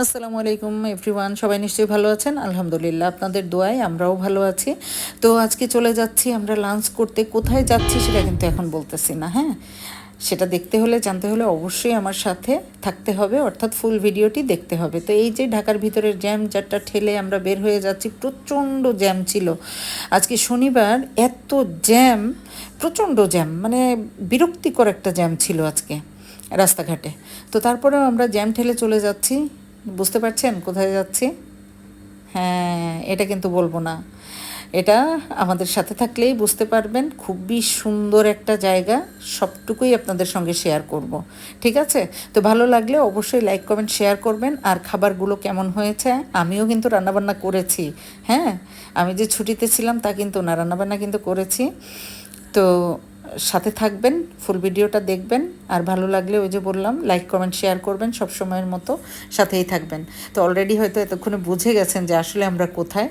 আসসালামু আলাইকুম, এভরিওয়ান। সবাই নিশ্চয়ই ভালো আছেন? আলহামদুলিল্লাহ, আপনাদের দোয়ায় আমরাও ভালো আছি। তো আজকে চলে যাচ্ছি আমরা লাঞ্চ করতে। কোথায় যাচ্ছি সেটা কিন্তু এখন বলতেছি না হ্যাঁ? সেটা দেখতে হলে, জানতে হলে অবশ্যই আমার সাথে থাকতে হবে, অর্থাৎ ফুল ভিডিওটি দেখতে হবে। তো এই যে ঢাকার ভিতরের জ্যাম, যারটা ঠেলে আমরা বের হয়ে যাচ্ছি, প্রচণ্ড জ্যাম ছিল। আজকে শনিবার এত জ্যাম, প্রচণ্ড জ্যাম মানে বিরক্তিকর একটা জ্যাম ছিল আজকে রাস্তাঘাটে। তো তারপরেও আমরা জ্যাম ঠেলে চলে যাচ্ছি। বুঝতে পারছেন? কোথায় যাচ্ছি? হ্যাঁ এটা কিন্তু বলব না। এটা আমাদের সাথে থাকলেই বুঝতে পারবেন, খুবই সুন্দর একটা জায়গা। সবটুকুই আপনাদের সঙ্গে শেয়ার করব। ঠিক আছে? তো ভালো লাগলে অবশ্যই লাইক কমেন্ট শেয়ার করবেন। আর খাবারগুলো কেমন হয়েছে? আমিও কিন্তু রান্নাবান্না করেছি। হ্যাঁ? আমি যে ছুটিতে ছিলাম তা কিন্তু না, রান্নাবান্না কিন্তু করেছি। তো সাথে থাকবেন ফুল ভিডিওটা দেখবেন, আর ভালো লাগলে ওই যে বললাম লাইক কমেন্ট শেয়ার করবেন, সব সময়ের মতো সাথেই থাকবেন। তো অলরেডি হয়তো এতক্ষণে বুঝে গেছেন যে আসলে আমরা কোথায়।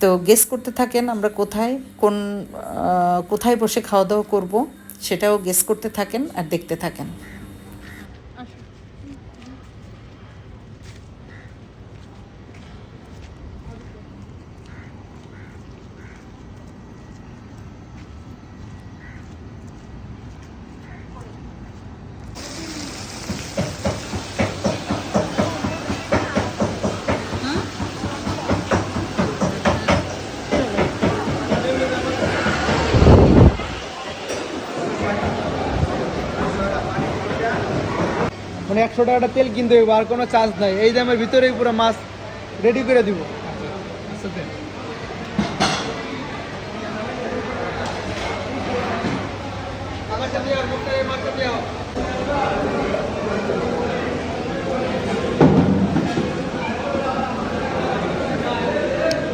তো গেস করতে থাকেন আমরা কোথায়, কোন কোথায় বসে খাওয়া দাওয়া করব, সেটাও গেস করতে থাকেন আর দেখতে থাকেন। মানে একশো টাকাটা তেল কিনতে হবে আর কোনো চার্জ নাই। এই দামের ভিতরেই পুরো মাছ রেডি করে দিব।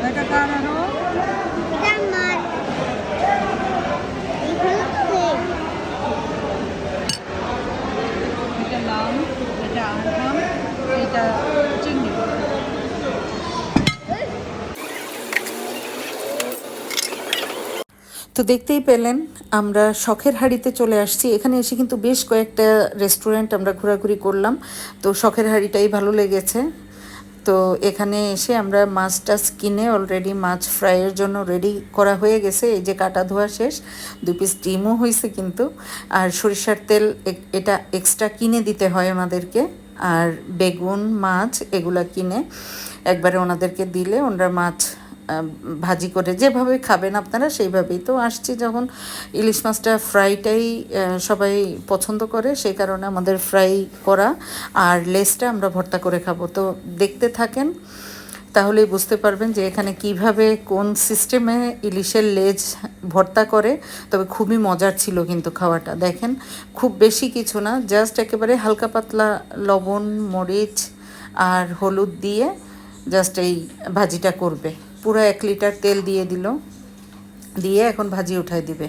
এটা মাছ এগুলো প্লেট এটা লাম এটা আরহাম এটা চিংড়ি তো দেখতেই পেলেন, আমরা শখের হাড়িতে চলে আসছি। এখানে এসে কিন্তু বেশ কয়েকটা রেস্টুরেন্ট আমরা ঘোরাঘুরি করলাম। তো শখের হাড়িটাই ভালো লেগেছে। তো এখানে এসে আমরা মাছ টাছ কিনে অলরেডি মাছ ফ্রাইয়ের জন্য রেডি করা হয়ে গেছে। এই যে কাটা ধোয়া শেষ, দু পিস ডিমও হয়েছে কিন্তু। আর সরিষার তেল এটা এক্সট্রা কিনে দিতে হয় ওনাদেরকে আর বেগুন, মাছ এগুলা কিনে একবারে ওনাদেরকে দিলে ওনারা মাছ ভাজি করে যেভাবে খাবেন আপনারা, সেইভাবেই তো আসছি। যখন ইলিশ মাছটা ফ্রাইটাই সবাই পছন্দ করে, সেই কারণে আমাদের ফ্রাই করা। আর লেসটা আমরা ভর্তা করে খাব। তো দেখতে থাকেন, তাহলেই বুঝতে পারবেন যে এখানে কীভাবে কোন সিস্টেমে ইলিশের লেজ ভর্তা করে। তবে খুবই মজার ছিল কিন্তু খাওয়াটা। দেখেন, খুব বেশি কিছু না, জাস্ট একেবারে হালকা পাতলা লবণ, মরিচ আর হলুদ দিয়ে জাস্ট এই ভাজিটা করবে। পুরো এক লিটার তেল দিয়ে দিল। দিয়ে এখন ভাজি উঠাই দিবে।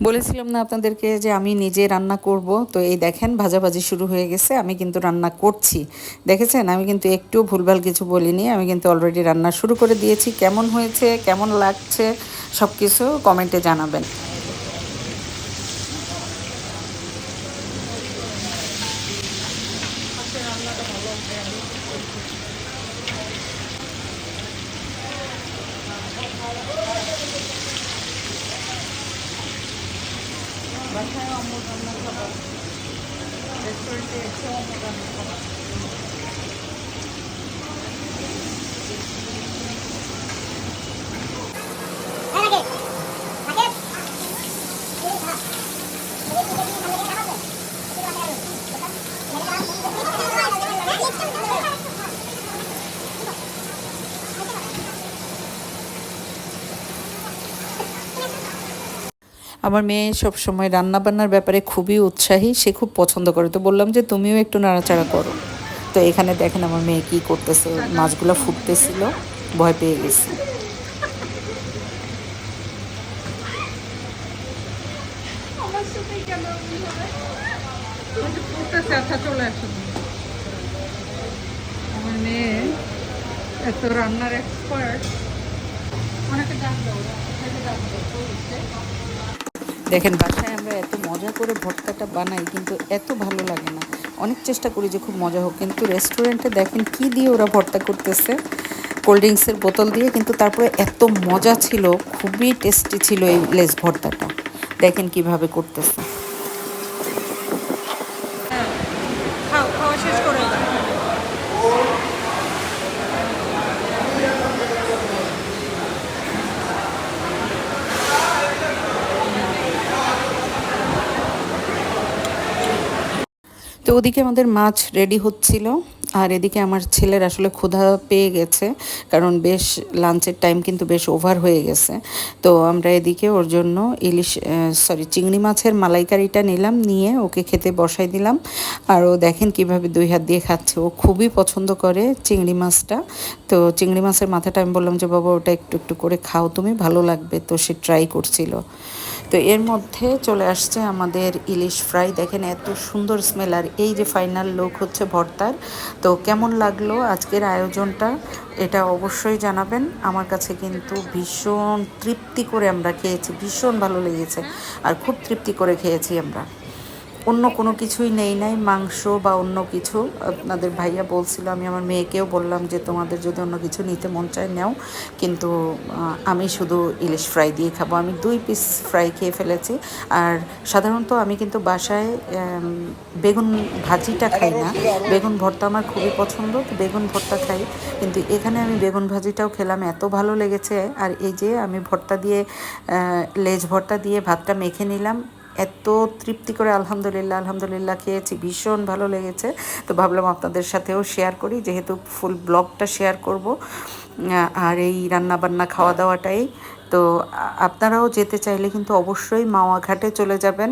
বলেছিলাম না আপনাদেরকে যে আমি নিজে রান্না করব। তো এই দেখেন, ভাজাভাজি শুরু হয়ে গেছে। আমি কিন্তু রান্না করছি। দেখেছেন? আমি কিন্তু একটু ভুলভাল কিছু বলিনি। আমি কিন্তু অলরেডি রান্না শুরু করে দিয়েছি। কেমন হয়েছে? কেমন লাগছে? সব কিছু কমেন্টে জানাবেন। gamot-gamot ako. Resorte, so gamot ako. Thank you. আমার মেয়ে সব সময় রান্না বান্নার ব্যাপারে খুবই উৎসাহী সে খুব পছন্দ করে। তো বললাম যে তুমিও একটু নাড়াচাড়া করো। তো এখানে দেখেন আমার মেয়ে কি করতেছে মাছগুলো ফুটতেছিল ভয় পেয়ে গেছে। আচ্ছা আমার মেয়ে এত রান্নার এক্সপার্ট অনেকে দেখেন, বাসায় আমরা এত মজা করে ভর্তাটা বানাই, কিন্তু এত ভালো লাগে না। অনেক চেষ্টা করি যে খুব মজা হোক, কিন্তু রেস্টুরেন্টে দেখেন কি দিয়ে ওরা ভর্তা করতেছে। কোল্ড ড্রিঙ্কসের বোতল দিয়ে, কিন্তু তারপরে এত মজা ছিল, খুবই টেস্টি ছিল এই লেস ভর্তাটা। দেখেন কীভাবে করতেছে খাও খাওয়া শেষ করে দাও তো ওদিকে আমাদের মাছ রেডি হচ্ছিল, আর এদিকে আমার ছেলের আসলে ক্ষুধা পেয়ে গেছে, কারণ বেশ লাঞ্চের টাইম কিন্তু বেশ ওভার হয়ে গেছে। তো আমরা এদিকে ওর জন্য ইলিশ সরি চিংড়ি মাছের মালাইকারিটা নিলাম, নিয়ে ওকে খেতে বসাই দিলাম। আর ও দেখেন কীভাবে দুই হাত দিয়ে খাচ্ছে। ও খুবই পছন্দ করে চিংড়ি মাছটা। তো চিংড়ি মাছের মাথাটা আমি বললাম যে, বাবা, ওটা একটু একটু করে খাও তুমি, ভালো লাগবে। তো সে ট্রাই করছিল। তো এর মধ্যে চলে আসছে আমাদের ইলিশ ফ্রাই। দেখেন এত সুন্দর স্মেল আর এই যে ফাইনাল লোক হচ্ছে ভর্তার। তো কেমন লাগল আজকের আয়োজনটা, এটা অবশ্যই জানাবেন। আমার কাছে কিন্তু ভীষণ তৃপ্তি করে আমরা খেয়েছি, ভীষণ ভালো লেগেছে। আর খুব তৃপ্তি করে খেয়েছি আমরা। অন্য কোনো কিছুই নেই, নাই মাংস বা অন্য কিছু। আপনাদের ভাইয়া বলছিল, আমি আমার মেয়েকেও বললাম যে, তোমাদের যদি অন্য কিছু নিতে মন চায়, নাও। কিন্তু আমি শুধু ইলিশ ফ্রাই দিয়ে খাব। আমি দুই পিস ফ্রাই খেয়ে ফেলেছি। আর সাধারণত আমি কিন্তু বাসায় বেগুন ভাজিটা খাই না। বেগুন ভর্তা আমার খুবই পছন্দ বেগুন ভর্তা খাই। কিন্তু এখানে আমি বেগুন ভাজিটাও খেলাম, এত ভালো লেগেছে। আর এই যে, আমি ভর্তা দিয়ে লেজ ভর্তা দিয়ে ভাতটা মেখে নিলাম। এত তৃপ্তি করে আলহামদুলিল্লাহ আলহামদুলিল্লাহ খেয়েছি, ভীষণ ভালো লেগেছে। তো ভাবলাম আপনাদের সাথেও শেয়ার করি, যেহেতু ফুল ব্লগটা শেয়ার করব। আর এই রান্না বান্না খাওয়া দাওয়াটাই। তো আপনারাও যেতে চাইলে কিন্তু অবশ্যই মাওয়া ঘাটে চলে যাবেন।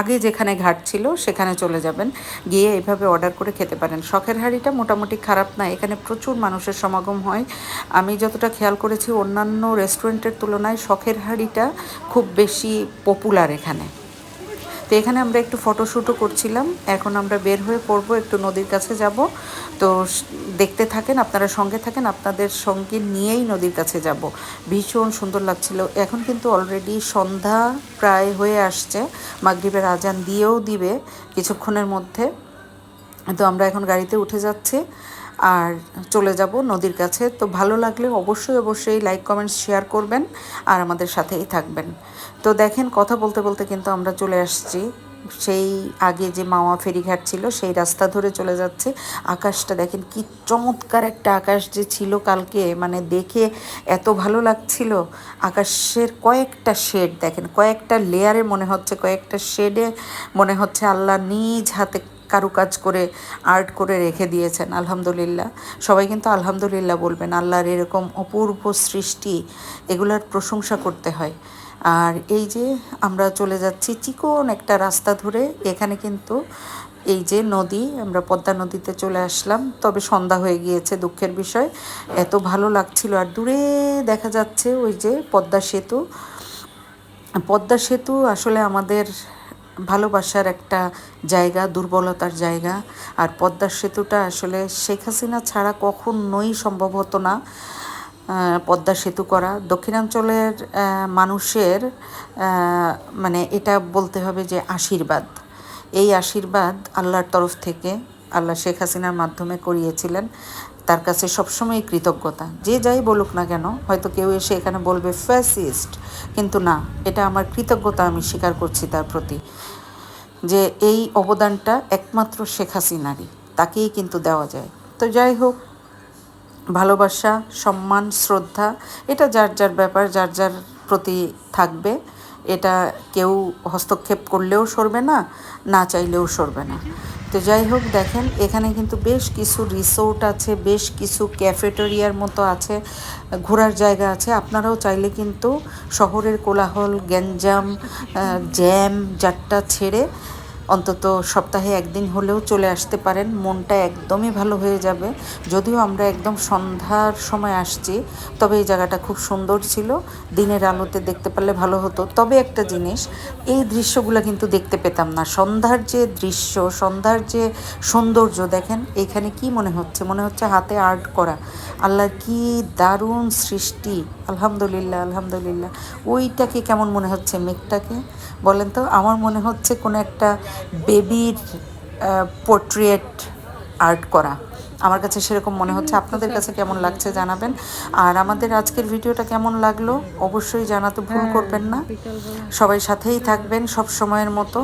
আগে যেখানে ঘাট ছিল, সেখানে চলে যাবেন। গিয়ে এভাবে অর্ডার করে খেতে পারেন। শখের হাড়িটা মোটামুটি খারাপ না, এখানে প্রচুর মানুষের সমাগম হয়। আমি যতটা খেয়াল করেছি, অন্যান্য রেস্টুরেন্টের তুলনায় শখের হাড়িটা খুব বেশি পপুলার এখানে। তো এখানে আমরা একটু ফটোশ্যুটও করছিলাম। এখন আমরা বের হয়ে পড়ব, একটু নদীর কাছে যাব। তো দেখতে থাকেন, আপনারা সঙ্গে থাকেন, আপনাদের সঙ্গে নিয়েই নদীর কাছে যাব। ভীষণ সুন্দর লাগছিল। এখন কিন্তু অলরেডি সন্ধ্যা প্রায় হয়ে আসছে। মাগরিবের আজান দিয়েও দিবে কিছুক্ষণের মধ্যে। তো আমরা এখন গাড়িতে উঠে যাচ্ছি। আর চলে যাব নদীর কাছে। তো ভালো লাগলে অবশ্যই অবশ্যই লাইক কমেন্টস শেয়ার করবেন আর আমাদের সাথেই থাকবেন। তো দেখেন, কথা বলতে বলতে কিন্তু আমরা চলে আসছি। সেই আগে যে মাওয়া ফেরিঘাট ছিল, সেই রাস্তা ধরে চলে যাচ্ছে। আকাশটা দেখেন, কি চমৎকার একটা আকাশ যে ছিল কালকে। মানে দেখে এত ভালো লাগছিল। আকাশের কয়েকটা শেড দেখেন, কয়েকটা লেয়ারে মনে হচ্ছে, কয়েকটা শেডে মনে হচ্ছে আল্লাহ নিজ হাতে কারুকাজ করে আর্ট করে রেখে দিয়েছেন, আলহামদুলিল্লাহ। সবাই কিন্তু আলহামদুলিল্লাহ বলবেন, আল্লাহর এরকম অপূর্ব সৃষ্টি, এগুলার প্রশংসা করতে হয়। আর এই যে আমরা চলে যাচ্ছি চিকন একটা রাস্তা ধরে, এখানে কিন্তু এই যে নদী, আমরা পদ্মা নদীতে চলে আসলাম। তবে সন্ধ্যা হয়ে গিয়েছে দুঃখের বিষয়, এত ভালো লাগছিল। আর দূরে দেখা যাচ্ছে ওই যে পদ্মা সেতু। পদ্মা সেতু আসলে আমাদের ভালোবাসার একটা জায়গা, দুর্বলতার জায়গা। আর পদ্মা সেতুটা আসলে শেখ হাসিনা ছাড়া কখনোই সম্ভব হতো না পদ্মা সেতু করা। দক্ষিণাঞ্চলের মানুষের মানে এটা বলতে হবে যে আশীর্বাদ। এই আশীর্বাদ আল্লাহর তরফ থেকে আল্লাহ শেখ হাসিনার মাধ্যমে করিয়েছিলেন। তার কাছে সবসময় কৃতজ্ঞতা। যে যাই বলুক না কেন, হয়তো কেউ এসে এখানে বলবে, ফ্যাসিস্ট। কিন্তু না, এটা আমার কৃতজ্ঞতা আমি স্বীকার করছি তার প্রতি, যে এই অবদানটা একমাত্র শেখ হাসিনারই, তাকেই কিন্তু দেওয়া যায়। তো যাই হোক, ভালোবাসা, সম্মান, শ্রদ্ধা, এটা যার যার ব্যাপার, যার যার প্রতি থাকবে। এটা কেউ হস্তক্ষেপ করলেও সরবে না না চাইলেও সরবে না। তো যাই হোক, দেখেন, এখানে কিন্তু বেশ কিছু রিসোর্ট আছে, বেশ কিছু ক্যাফেটেরিয়ার মতো আছে, ঘোরার জায়গা আছে। আপনারাও চাইলে কিন্তু শহরের কোলাহল, গ্যাঞ্জাম জ্যাম জাট্টা ছেড়ে অন্তত সপ্তাহে একদিন হলেও চলে আসতে পারেন। মনটা একদমই ভালো হয়ে যাবে। যদিও আমরা একদম সন্ধ্যার সময় আসছি, তবে এই জায়গাটা খুব সুন্দর ছিল। দিনের আলোতে দেখতে পারলে ভালো হতো। তবে একটা জিনিস, এই দৃশ্যগুলো কিন্তু দেখতে পেতাম না। সন্ধ্যার যে দৃশ্য, সন্ধ্যার যে সৌন্দর্য, দেখেন এখানে কি মনে হচ্ছে? মনে হচ্ছে হাতে আর্ট করা। আল্লাহর কি দারুণ সৃষ্টি। আলহামদুলিল্লাহ আলহামদুলিল্লাহ। ওইটাকে কেমন মনে হচ্ছে? মেঘটাকে? বলেন তো, আমার মনে হচ্ছে কোনো একটা বেবির পোর্ট্রেট আর্ট করা। আমার কাছে সেরকম মনে হচ্ছে। আপনাদের কাছে কেমন লাগছে জানাবেন। আর আমাদের আজকের ভিডিওটা কেমন লাগল অবশ্যই জানাতে ভুল করবেন না। সবাই সাথেই থাকবেন সব সময়ের মতো।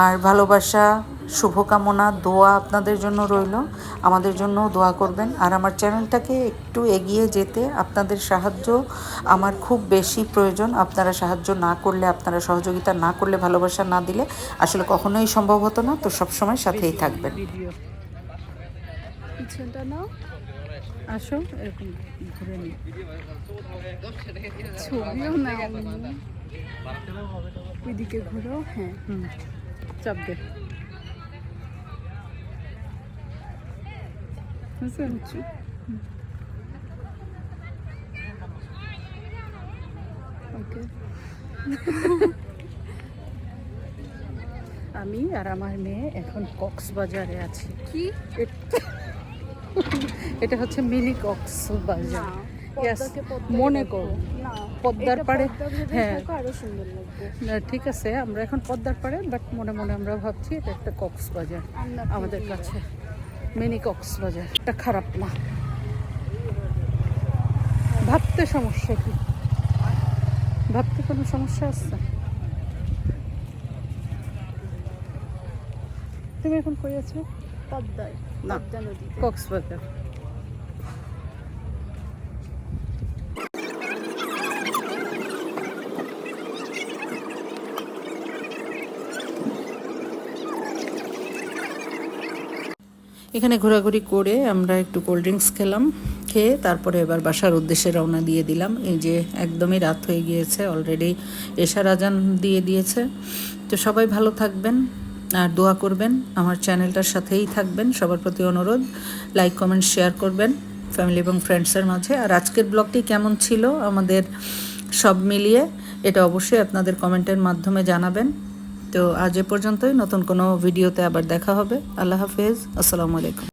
আর ভালোবাসা শুভকামনা, দোয়া আপনাদের জন্য রইল। আমাদের জন্য দোয়া করবেন। আর আমার চ্যানেলটাকে একটু এগিয়ে যেতে আপনাদের সাহায্য আমার খুব বেশি প্রয়োজন। আপনারা সাহায্য না করলে, আপনারা সহযোগিতা না করলে, ভালোবাসা না দিলে আসলে কখনোই সম্ভব হতো না। তো সবসময় সাথেই থাকবেন। ওইদিকে ঘুরো হ্যাঁ হুম। চাপ দে। ওকে আমি আর আমার মেয়ে এখন কক্সবাজারে আছি। কি? এটা হচ্ছে মিনি কক্সবাজার। মনে করো। পদ্মার পাড়ে হ্যাঁ। আরও সুন্দর লাগবে। না, ঠিক আছে আমরা এখন পদ্মার পাড়ে বাট মনে মনে আমরা ভাবছি এটা একটা কক্সবাজার আমাদের কাছে। মিনি কক্সবাজার। এটা খারাপ না। ভাবতে সমস্যা কি? ভাবতে কোনো সমস্যা আছে? তুমি এখন কই আছো? পদ্মায় না কক্সবাজার। এখানে ঘোরাঘুরি করে আমরা একটু কোল্ড ড্রিঙ্কস খেলাম, খেয়ে তারপরে এবার বাসার উদ্দেশ্যে রওনা দিয়ে দিলাম। এই যে একদমই রাত হয়ে গিয়েছে অলরেডি এশার আজান দিয়ে দিয়েছে। তো সবাই ভালো থাকবেন আর দোয়া করবেন, আমার চ্যানেলটার সাথেই থাকবেন, সবার প্রতি অনুরোধ। লাইক কমেন্ট শেয়ার করবেন ফ্যামিলি এবং ফ্রেন্ডসের মাঝে। আর আজকের ব্লগটি কেমন ছিল আমাদের সব মিলিয়ে এটা অবশ্যই আপনাদের কমেন্টের মাধ্যমে জানাবেন। তো আজ এ পর্যন্তই। নতুন কোনো ভিডিওতে আবার দেখা হবে। আল্লাহ হাফেজ। আসসালামু আলাইকুম।